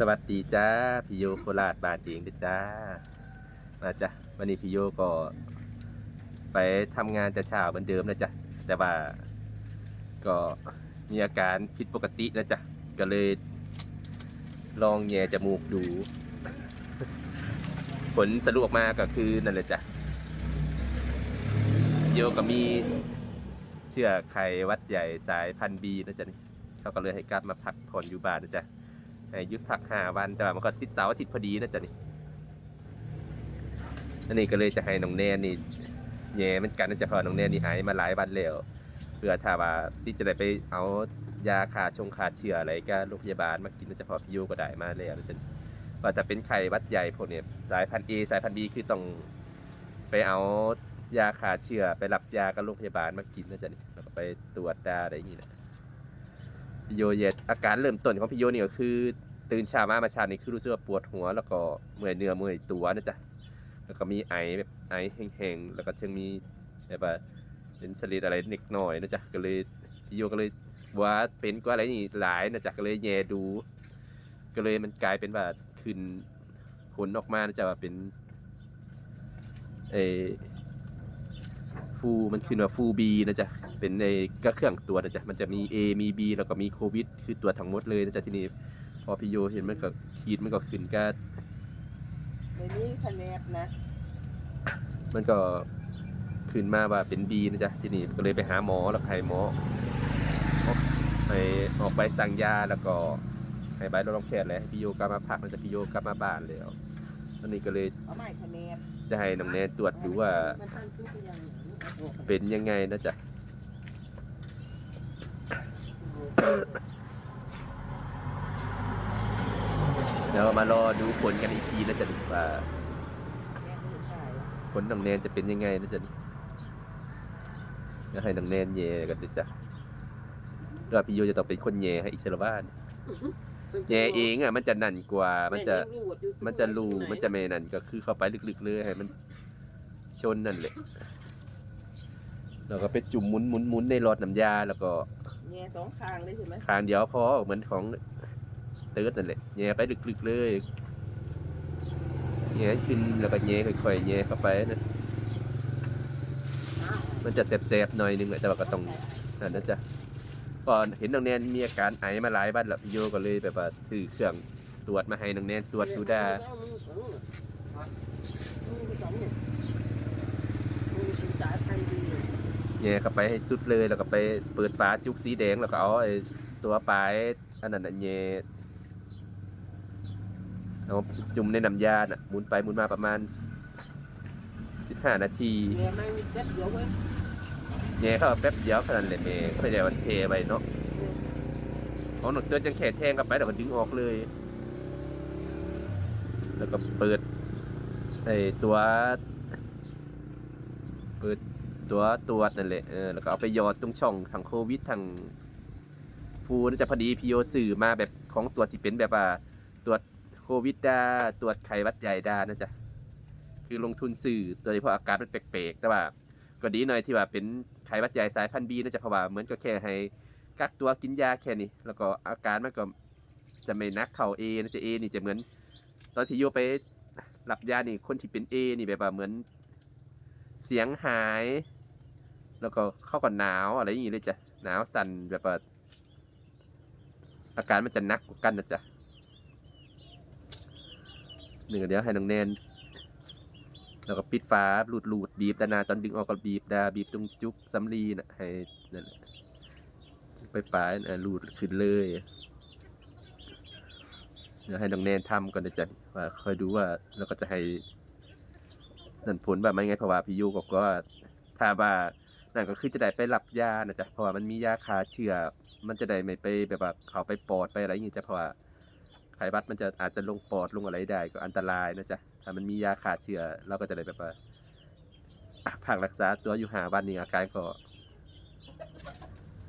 สวัสดีจ้าพี่โยโคราชบานเองด้อจ้า มาจ้ะวันนี้พี่โยก็ ไปทำงานแต่เช้าเหมือนเดิมนะจ๊ะแต่ว่าก็มีอาการผิดปกตินะจ๊ะก็เลยลองแย่จมูกดู ผลสรุปออกมาก็คือนั่นแหละจ้ะโยก็มีเชื้อไข้หวัดใหญ่สายพันธุ์บีนะจ๊ะนี่เขาก็เลยให้กลับมาพักผ่อนอยู่บ้านนะจ๊ะ ยุดพักหาวันแต่ว่ามันก็ติดเสาร์อาทิตย์พอดีนะจ๊ะนี่อันนี้ก็เลยจะให้น้องแนนนี่แย่มันกันนะจ๊ะพอน้องแนนนี่หายมาหลายวันแล้วเพื่อถ้าว่าที่จะได้ไปเอายาขาชงขาเชื้ออะไรก็โรงพยาบาลมากินนะจ๊ะพอพี่โยก็ได้มาแล้วนะจ๊ะว่าจะเป็นไข้วัดใหญ่พวกเนี้ยสายพันธุ์ A สายพันธุ์ B คือต้องไปเอายาขาเชื้อไปรับยากับโรงพยาบาลมากินนะจ๊ะนี่แล้วก็ไปตรวจตาอะไรอย่างนี้นะพี่โยเย็ดอาการเริ่มต้นของพี่โยนี่ก็คือ ตื่นเช้ามามาเชานี่คือรู้สึกว่าปวดหัว แล้วก็เมื่อยเนื้อเมื่อยตัวนะจ๊ะแล้วก็มีไอแบบไอแห้งๆแล้วก็จึงมีแบบว่าเป็นสลิดอะไรเล็กน้อยนะจ๊ะก็เลยพี่โยก็เลยว่าเป็นก็อะไรนี่หลายนะจ๊ะก็เลยแย่ดู ก็เลยมันกลายเป็นว่าขึ้นผลออกมานะจ๊ะว่าเป็นเอฟูมันขึ้นว่าฟูบีนะจ๊ะเป็นในก็เครื่องตัวนะจ๊ะมันจะมี A มี B แล้วก็มีโควิด คือตัวทั้งหมดเลยนะจ๊ะที่นี้ พอพี่โยเห็นมันก็ขีดมันก็ขึ้นก็ในนี้คะแนนนะมันก็ขึ้นมาว่าเป็น B นะจ๊ะทีนี้ก็เลยไปหาหมอแล้วให้หมอไปออกใบสั่งยาแล้วก็ให้ใบลดลงแขนเลยให้พี่โยกลับมาพักมันจะพี่โยกลับมาบ้านแล้วตอนนี้ก็เลยเอาใหม่คะแนนจะให้น้องแนนตรวจดูว่า มันทานซุปไปยังเป็นยังไงนะจ๊ะเดี๋ยวมารอดูผลกันอีกทีนะจ๊ะว่าแม่ก็จะใช่ผลน้องแนนจะเป็นยังไงนะจ๊ะเดี๋ยวให้น้องแนนเย่กันดิจ้ะแล้วพี่โยจะต้องเป็นคนเย่ให้อิสระบ้านเย่เองอะมันจะนั่นกว่า มันจะ มันจะรูมันจะเมนั่นก็คือเข้าไปลึกๆเลยให้มันชนนั่นแหละแล้วก็ไปจุ่มหมุนหมุนหมุนในหลอดน้ำยาแล้วก็แง่สองข้างเลยใช่ไหมคางเดียวพอเหมือนของเติร์ดนั่นแหละ แย่ไปลึกๆเลยแย่ขึ้นแล้วก็แย่ค่อยๆแย่เข้าไปนะมันจะแสบๆหน่อยนึงแต่ว่าก็ต้องนั่นนะจ๊ะก่อนเห็นน้องแนนมีอาการไอมาหลายวันแล้วพี่โยก็เลยแบบว่าซื้อเครื่องตรวจมาให้น้องแนนตรวจดูได้สายพันธุ์ดีแย่เข้าไปให้สุดเลยแล้วก็ไปเปิดฝาจุกสีแดงแล้วก็เอาไอ้ตัวปลายอันนั้นน่ย เอาจุ่มในน้ำยาน่ะหมุนไปหมุนมาประมาณ15นาทีเนี่ยไม่เจ็บเดียวเว้ยแย่เข้าแป๊บเดียวขนาดนั้นแหละแม่ไม่ได้วันเทไปเนาะของหนกเตือนจังแขนแทงกลับไปแต่มันดึงออกเลย แล้วก็เปิดไอ้ตัว เปิดตัวตรวจนั่นแหละเออแล้วก็เอาไปยอดตรงช่องทางโควิดทางฟูน่าจะพอดีพีโอสื่อมาแบบของตรวที่เป็นแบบว่าตรวจ โควิดดาตรวจไข้วัดใหญ่ดานะจ๊ะคือลงทุนสื่อโดยเฉพาะอาการมันแปลกๆ แต่ว่าก็ดีหน่อยที่ว่าเป็นไข้วัดใหญ่สายพันธุ์บีนะจ๊ะเพราะว่าเหมือนก็แค่ให้กักตัวกินยาแค่นี้ แล้วก็อาการมันก็จะไม่นักเท่าเอนะจ๊ะเอนี่จะเหมือน ตอนที่โยไปรับยานี่คนที่เป็นเอนี่แบบว่าเหมือนเสียงหาย แล้วก็เข้ากับหนาวอะไรอย่างงี้เลยจ้ะหนาวสั่นแบบว่าอาการมันจะนักกว่ากันนะจ๊ะ หนึ่งเดี๋ยวให้น้องแนนแล้วก็ปิดฝาหลุดหลุดบีบดานาตอนดึงออกก็บีบดาบีบตรงจุกสำลีน่ะให้นั่นไปปลายน่ะหลุดขึ้นเลย เดี๋ยวให้น้องแนนทำก่อนนะจ๊ะว่าคอยดูว่าแล้วก็จะให้นั่นผลแบบไม่ไงเพราะว่าพี่ยูก็ก็ถ้าว่านั่นก็คือจะได้ไปรับยานะจ๊ะเพราะว่ามันมียาคาเชื้อมันจะได้ไม่ไปแบบว่าเขาไปปอดไปอะไรอย่างเงี้ยจ้ะเพราะว่า ไข้หวัดมันจะอาจจะลงปอดลงอะไรได้ก็อันตรายนะจ๊ะถ้ามันมียาคาดเชื้อเราก็จะได้แบบว่าพักรักษาตัวอยู่หาวันนี้อาการก็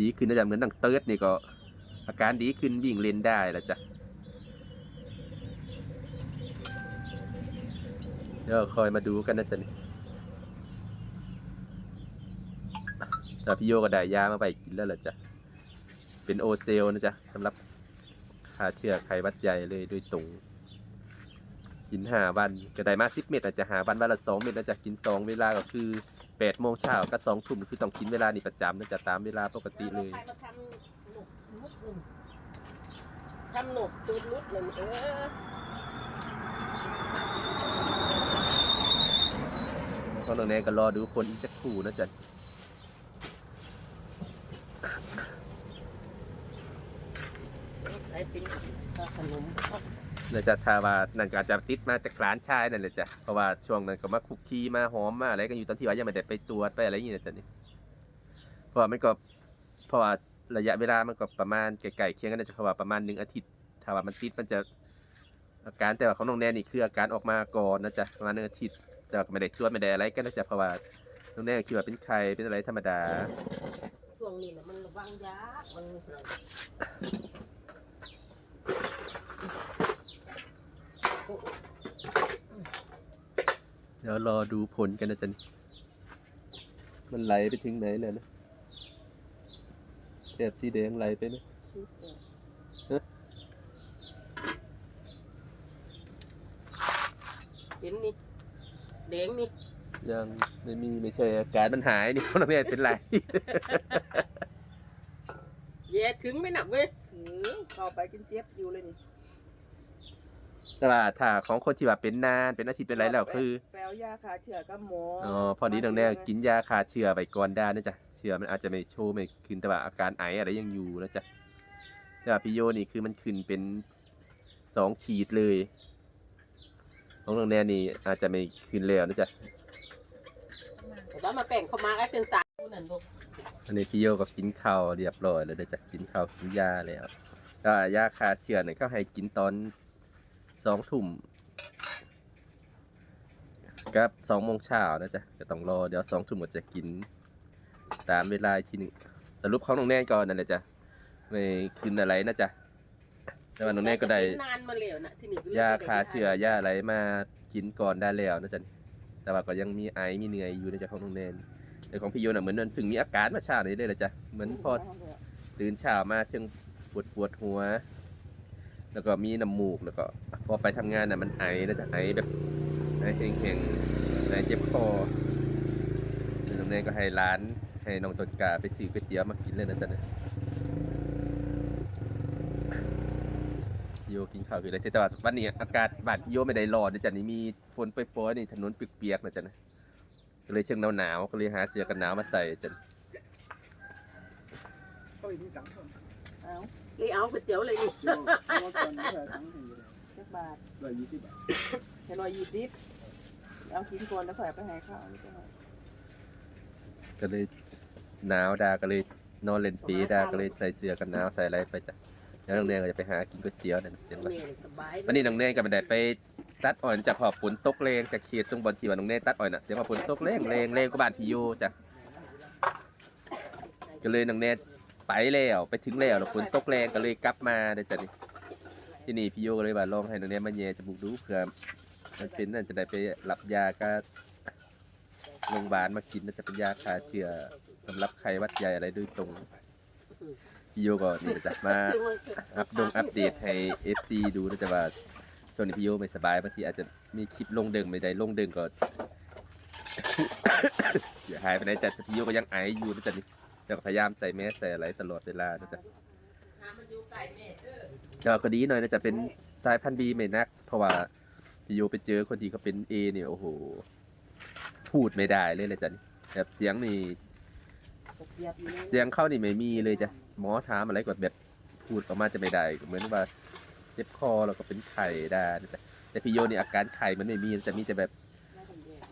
ดีขึ้นนะจ๊ะเหมือนดังเติร์ดนี่ก็ อาการดีขึ้นวิ่งเล่นได้แล้วจ้ะเดี๋ยวคอยมาดูกันนะจ๊ะนี่แต่พี่โยก็ได้ยามาไปกินแล้วเหรอจ๊ะเป็นโอเซลนะจ๊ะสำหรับ ฆ่าเชื้อไขวัดใหญ่เลยโดยตรงกินหาวันก็ได้มาสิบเม็ดอาจจะหาวันวันละสองเม็ดอาจจะกินสองเวลาก็คือแปดโมงเช้ากับสองทุ่มคือต้องกินเวลานี่ประจำนะจะตามเวลาปกติเลยใครมาทำหนกมุดหนึ่งทำหนกตูดมุดหนึ่งเออเพราะตรงนี้ก็รอดูผลอีกสักคู่นะจ๊ะ ไอ้เป็นขนมแล้วจะทาว่านั่นก็อาจจะติดมาจากร้านชายนั่นแหละจ้ะเพราะว่าช่วงนั้นก็มาคุกคีมาหอมมาอะไรกันอยู่ตอนที่ว่ายังไม่ได้ไปตรวจไปอะไรอย่างเงี้ยจ้ะนี่เพราะว่ามันก็เพราะว่าระยะเวลามันก็ประมาณไกลๆเคียงกันนะจะเพราะว่าประมาณหนึ่งอาทิตย์ถ้าว่ามันติดมันจะอาการแต่ว่าของน้องแนนนี่คืออาการออกมาก่อนนะจ๊ะประมาณหนึ่งอาทิตย์แต่ว่าก็ไม่ได้ตรวจไม่ได้อะไรกันนะจ๊ะเพราะว่าน้องแนนคิดว่าเป็นไข้เป็นอะไรธรรมดาช่วงนี้นะมันระวังยามันอะไร เดี๋ยวรอดูผลกันนะจ๊ะนี่มันไหลไปถึงไหนเลยนะแอบสีแดงไหลไปไหมชุดเออเห็นนี่แดงนี่ยังไม่มีไม่ใช่อาการมันหายนี่น้องแนนเป็นไร แย่ถึงไม่หนักเว้ยถือเข้าไปกินเจี๊ยบอยู่เลยนี่ แต่ว่าถ้าของคนที่แบบเป็นนานเป็นอาทิตย์เป็นไรแล้วคือ แปลวยาคาเชื้อกับหมออ๋อ พอดีตรงเนี้ยกินยาคาเชื้อไปก่อนได้นะจ๊ะ เชื้อมันอาจจะไม่โชว์ไม่ขึ้นแต่ว่าอาการไออะไรยังอยู่นะจ๊ะ แต่ว่าพี่โยนี่คือมันขึ้นเป็นสองขีดเลย ของตรงเนี้ยนี่อาจจะไม่ขึ้นแล้วนะจ๊ะแต่ว่ามาแป่งเข้ามาไอ้เป็นสายนั่นลูกอันนี้พี่โยก็กินข้าวเรียบร้อยแล้วนะจ๊ะกินข้าวกินยาแล้วก็ยาคาเชื้อเนี่ยก็ให้กินตอน สองทุ่มกับสองโมงเช้านะจ๊ะก็ต้องรอเดี๋ยวสองทุ่มก็จะกิน ตามเวลาอีกทีหนึงสรุปของน้องแน่นก่อนนั่นแหละจ้ะไม่คืนอะไรนะจ๊ะแต่ว่าน้องแน่นก็ได้นานมาแล้วนะที่นี่ยาคาเชื้อยาอะไรมากินก่อนได้แล้วนะจ๊ะแต่ว่าก็ยังมีไอมีเหนื่อยอยู่นะจ๊ะของน้องแน่นแต่ของพี่โยน่ะเหมือนมันถึงมีอาการมาชาเลยเลยละจ้ะเหมือนพอตื่นเช้ามาเชิงปวดปวดหัว แล้วก็มีน้ำมูกแล้วก็พอไปทำงานน่ะมันไอนะจ๊ะไอแบบไอแห้งๆไอเจ็บคอน้องแน่นก็ให้ร้านให้น้องต้นกาไปซื้อก๋วยเตี๋ยวมากินเลยนะจ๊ะเนี่ยโยกินข้าวคืออะไรแต่ว่าวันนี้อากาศบานพี่โยไม่ได้ร้อนนะจ๊ะนี่มีฝนโปรยๆนี่ถนนเปียกๆนะจ๊ะนะก็เลยเชิงหนาวๆก็เลยหาเสื้อกันหนาวมาใส่จ้ะ เขาอีกนี่จังเขาเอาเลยเอาก๋วยเตี๋ยวเลยนี่โลโลตอนนี้เหลือทั้งสี่เลยจักบาทร้อยยี่สิบบาทแค่ร้อยยี่สิบเอากินก่อนแล้วค่อยเอาไปให้ข้าวนี่ก็ได้ก็เลยหนาวดาก็เลยนอนเล่นปีดาก็เลยใส่เสื้อกันหนาวใส่อะไรไปจ้ะแล้วน้องแนนก็จะไปหากินก๋วยเตี๋ยวนั่นเสียงว่าแม่สบายวันนี้น้องแนนก็ไม่ได้ไปตัดอ่อนจากพอฝนตกแรงจากเขตตรงบอลที่ว่าน้องแนนตัดอ่อนน่ะเสียงว่าฝนตกแรงแรงแรงก็บ้านพี่โยจ้ะก็เลยน้องแนน ไปแล้วไปถึงแล้วแล้วฝนตกแรงก็เลยกลับมาเดี๋ยวจ้ะนี่ที่นี่พี่โยก็เลยว่าลองให้น้องแนนมาแย่จมูกดูเผื่อมันเป็นนั่นจะได้ไปรับยาก็โรงพยาบาลมากินน่าจะเป็นยาฆ่าเชื้อสำหรับไข้หวัดใหญ่อะไรโดยตรงพี่โยก็นี่จะมาอัปดงอัปเดตให้ FC ดูนะจ๊ะว่าช่วงนี้พี่โยไม่สบายบางทีอาจจะมีคลิปลงเดิงไม่ได้ลงเดิงก็เดี๋ยวหายไปไหนจัดพี่โยก็ยังไออยู่นะจ๊ะนี่ แต่ก็พยายามใส่แมสใส่อะไรตลอดเวลานะจ๊ะเดี๋ยวก็ดีหน่อยนะจ๊ะเป็นสายพันธุ์บีไม่นัก เพราะว่าพี่โยไปเจอคนที่เขาเป็นเอเนี่ยโอ้โห พูดไม่ได้เลยเลยจ้ะนี่แบบเสียงนี่เกียบอยู่เลยเสียงเข้านี่ไม่มีเลยจ้ะหมอถามอะไรก็แบบพูดออกมาจะไม่ได้เหมือนว่าเจ็บคอแล้วก็เป็นไข้ได้นะจ๊ะแต่พี่โยนี่อาการไข้มันไม่มีจะมีแต่แบบ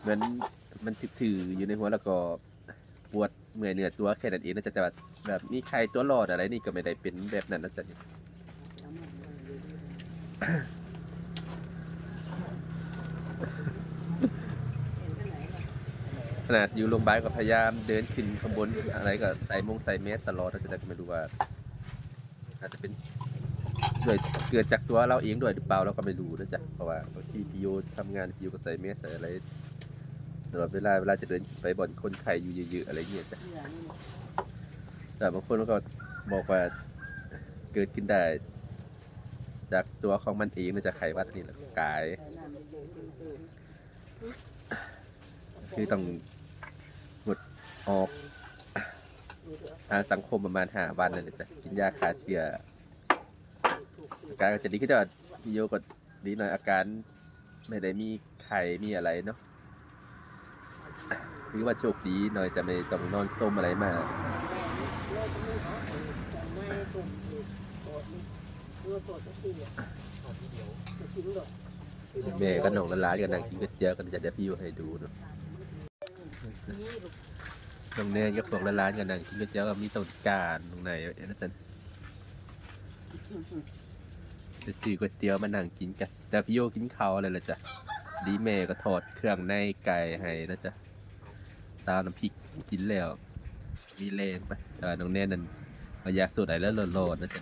เหมือนมันถือๆอยู่ในหัวแล้วก็ปวด เมื่อยเนื้อตัวแค่นั้นเองนะจ๊ะแต่ว่าแบบมีไข้ตัวรอดอะไรนี่ก็ไม่ได้เป็นแบบนั้นนะจ๊ะนี่ขนาดอยู่โรงพยาบาลก็พยายามเดินขึ้นข้างบนอะไรก็ใส่มงใส่เมสตลอดนะจ๊ะแต่ก็ไม่รู้ว่าอาจจะเป็นด้วยเกิดจากตัวเราเองด้วยหรือเปล่าเราก็ไม่รู้นะจ๊ะเพราะว่าบางทีพี่โยทำงานพี่โยก็ใส่เมสใส่อะไร ตลอดเวลาเวลาจะเดินไปบ่อนคนไข้อยู่เยอะๆอะไรเงี้ยจ้ะเหลืองนี่แต่บางคนก็บอกว่าเกิดขึ้นได้ จากตัวของมันเองมันจะไขวัดนี่แหละกาย ใส่น้ำเย็นๆซื่อคือต้องหมดออกทางสังคมประมาณห้าวันนั่นแหละจ้ะกินยาฆ่าเชื้ออาการก็จะดีขึ้นจะมีโยกดดีหน่อยอาการไม่ได้มีไข้มีอะไรเนาะ หรือว่าโชคดีหน่อยจะไม่ต้องนอนส้มอะไรมาก แม่ก็นองละลายกันนั่งกินก๋วยเตี๋ยวกันจะเดี๋ยวพี่โยให้ดูเนาะนี่ลูกน้องแนนก็พวกละลายกันนั่งกินก๋วยเตี๋ยวกับมีต้นการตรงไหนเอ้ยนะจ๊ะจะซื้อก๋วยเตี๋ยวมานั่งกินกันแต่พี่โยกินเขาอะไรละจ๊ะดีแม่ก็ทอดเครื่องในไก่ให้นะจ๊ะ ตามน้ำพริกกินแล้ว มีแรงไปแต่ว่าน้องแนนนั่นมายากสูดไหนแล้วโลดๆนะจ๊ะ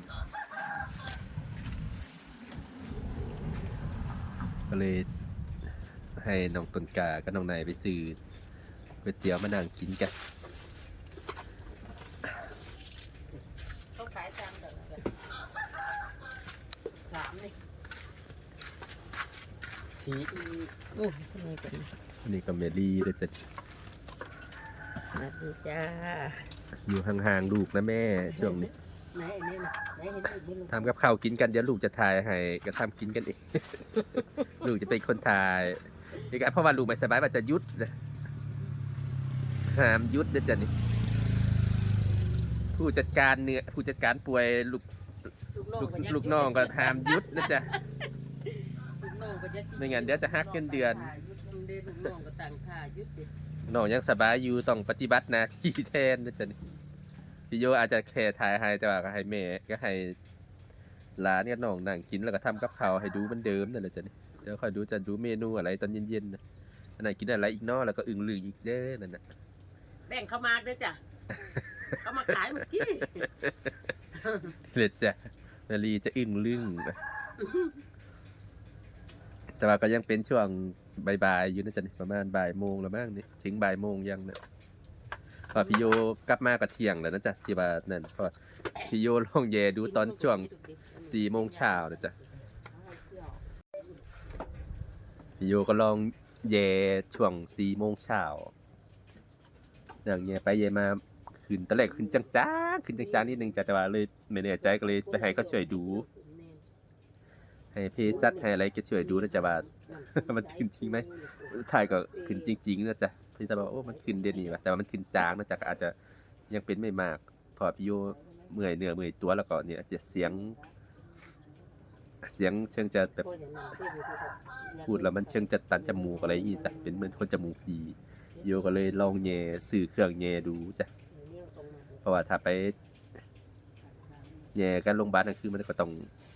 ก็เลยให้น้องต้นกากับน้องนายไปซื้อก๋วยเตี๋ยวมานั่งกินกันเขาขายตามแบบนั้นสามนี่ชี้โอ้ยทำไมกันอันนี้ก็เมลี่เลยจะส วัสดีจ้าอยู่ห่างๆลูกนะแม่ช่วงนี้ไหนไอ้นี่นะไหนเห็นอีกไหมลูกทำกับข้าวกินกันเดี๋ยวลูกจะถ่ายให้ก็ทำกินกันเอง ลูกจะเป็นคนถ่ายอีกอันเพราะว่าลูกไม่สบายว่าจะหยุดนะห้ามหยุดนะจ๊ะนี่ผู้จัดการเนี่ยผู้จัดการป่วยลูกลูกลูกน้องก็ห้ามหยุดนะจ๊ะ ลูกน้องก็จะไม่งั้นเดี๋ยวจะหักเงินเดือนยุดเดือนลูกน้องก็ต่างค่ายุดสิ น้องยังสบายอยู่ต้องปฏิบัติหน้าที่แทนนะจ๊ะนี่พี่โยอาจจะแค่ถ่ายให้แต่ว่าก็ให้แม่ก็ให้หลานกับน้องนั่งกินแล้วก็ทำกับข้าวให้ดูเหมือนเดิมนั่นแหละจ๊ะนี่เดี๋ยวคอยดูจะดูเมนูอะไรตอนเย็นๆนะอันไหนกินอะไรอีกเนาะแล้วก็อึ่งลืออีกเด้อนั่นน่ะแบ่งเข้ามาด้วยจ้ะ เขามาขายเมื่อกี้ เลยจ้ะนาลีจะอึ้งลึ่งนะแต่ว่าก็ยังเป็นช่วง บ่ายๆอยู่นะจ๊ะนี่ประมาณบ่ายโมงแล้วมั้งนี่ถึงบ่ายโมงยังเนี่ยพอพี่โยกลับมาก็เที่ยงแล้วนะจ๊ะที่ว่านั่นพราะว่าพี่โยลองแยดูตอนช่วงสี่โมงเช้านะจ๊ะพี่โยก็ลองแยช่วงสี่โมงเช้าอย่างแยไปแยมาขึ้นตอนแรกขึ้นจางๆขึ้นจางๆนิดนึงจ้ะแต่ว่าเลยไม่แน่ใจก็เลยไปให้เขาช่วยดู ให้เพศสัตว์ให้อะไรก็ช่วยดูนะจ๊ะว่า มันขึ้นจริงไหมถ่ายก็ขึ้นจริงๆนะจ๊ะพี่จะบอกว่าโอ้มันขึ้นเด่นนี่ว่ะแต่ว่ามันขึ้นจางนะจ๊ะก็อาจจะยังเป็นไม่มาก พอพี่โยเมื่อยเนื้อเมื่อยตัวแล้วก็เนี่ยจะเสียง เสียงเชิงจะแบบพูดแล้วมันเชิงจะตันจมูกอะไรอย่างงี้จ้ะเป็นเหมือนคนจมูกดีโยก็เลยลองแย่สื่อเครื่องแย่ดูจ้ะเพราะว่าถ้าไป แย่กันโรงพยาบาลนั่นคือมันก็ต้อง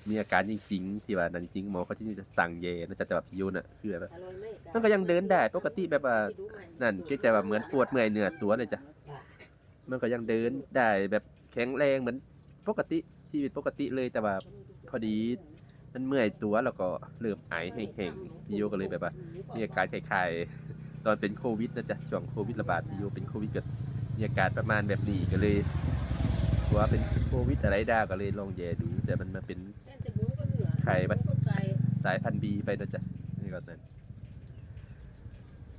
มีอาการจริงๆที่ว่านั่นจริงหมอเขาจะสั่งแย่นะจะแต่ว่าพี่โยน่ะคือแบบมันก็ยังเดินได้ปกติแบบว่านั่นคือแต่ว่าเหมือนปวดเมื่อยเหนื่อยตัวเลยจ้ะมันก็ยังเดินได้แบบแข็งแรงเหมือนปกติชีวิตปกติเลยแต่ว่าพอดีมันเมื่อยตัวแล้วก็เริ่มไอแห้งๆพี่โยก็เลยแบบว่ามีอาการคล้ายๆตอนเป็นโควิดนะจ๊ะช่วงโควิดระบาดพี่โยเป็นโควิดก็มีอาการประมาณแบบนี้ก็เลย กลัวเป็นโควิดอะไรได้ก็เลยลองแย่ดู แต่มันมาเป็นไข่มันสายพันธุ์บีไปนะจ๊ะนี่ก็นั่น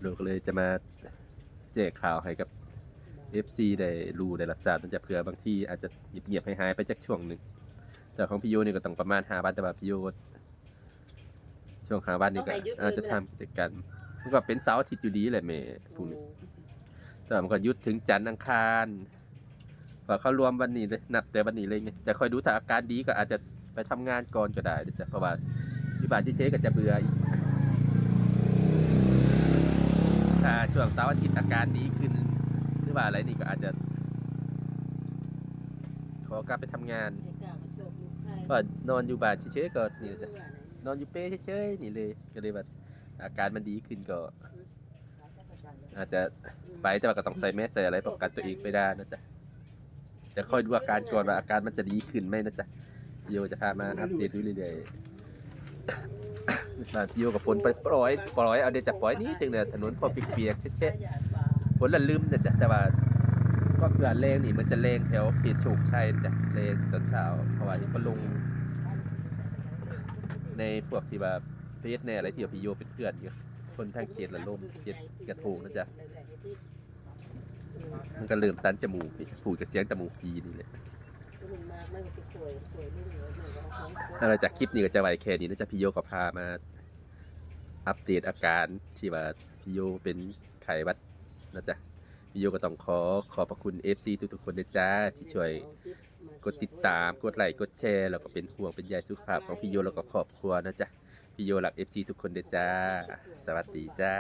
ลูกเลยจะมาแจกข่าวให้กับ FC ได้รู้ได้รับทราบมันจะเผื่อบางที่อาจจะเงียบๆให้หายไปจากช่วงหนึ่งแต่ของพี่โยนี่ก็ต้องประมาณหาวันแต่ว่าพี่โยช่วงหาวันนี่ก็เอาไปยุดอาจจะเลยไหมทำกิจกรรมมันก็เป็นเสาร์อาทิตย์อยู่ดีแหละแม่พรุ่งนี้แต่ว่ามันก็หยุดถึงจันทร์อังคาร ก็เขารวมวันนี้เลยนับแต่วันนี้เลยไงแต่คอยดูถ้าอาการดีก็อาจจะไปทำงานก่อนก็ได้นะจ๊ะเพราะว่าที่บ้านที่เชก็จะเบื่ออีกถ้าช่วงเสาร์อาทิตย์อาการดีขึ้น หรือว่าอะไรนี่ก็อาจจะ ขอกลับไปทำงานก็นอนอยู่บ้านเฉยๆก็นี่แหละจ้ะนอนอยู่เป้เฉยๆนี่เลยก็เลยแบบอาการมันดีขึ้นก็อาจจะไปแต่ว่าก็ต้องใส่แมสใส่อะไรป้องกันตัวเองไปได้นะจ๊ะ จะคอยดูอาการก่อนว่าอาการมันจะดีขึ้นไหมนะจ๊ะโยจะพามาอัปเดตดูเรื่อยๆมาโยกับฝนไปปล่อยปล่อยเอาเดี๋ยวจะปล่อยนิดนึงเนี่ยถนนพอเปียกๆเช็ดๆฝนละลืมนะจ๊ะแต่ว่าก็เกลือแรงนี่มันจะแรงแถวเปียกโฉกชัยนะจ๊ะแรงตอนเช้าเพราะว่าที่เขาลง ในพวกที่ว่าเฟซแน่อะไรที่ว่าพี่โยเป็นเพื่อนอยู่คนทางเขตละลมเขตกระโถงนะจ๊ะ มันก็เริ่มตันจมูกนี่ผูดกับเสียงจมูกพีนี่แหละถ้าเราจากคลิปนี้ก็จะไว้แค่นี้นะจะพี่โยก็พามา อัปเดตอาการที่ว่าพี่โยเป็นไข้หวัดนะจ๊ะพี่โยก็ต้องขอขอบพระคุณ FC ทุกๆคนนะจ๊ะที่ช่วย กดติดตามกดไลค์กดแชร์แล้วก็เป็นห่วงเป็นใยสุขภาพของพี่โยแล้วก็ครอบครัวนะจ๊ะพี่โยหลัก FC ทุกคนเด้อจ้า สวัสดีจ้า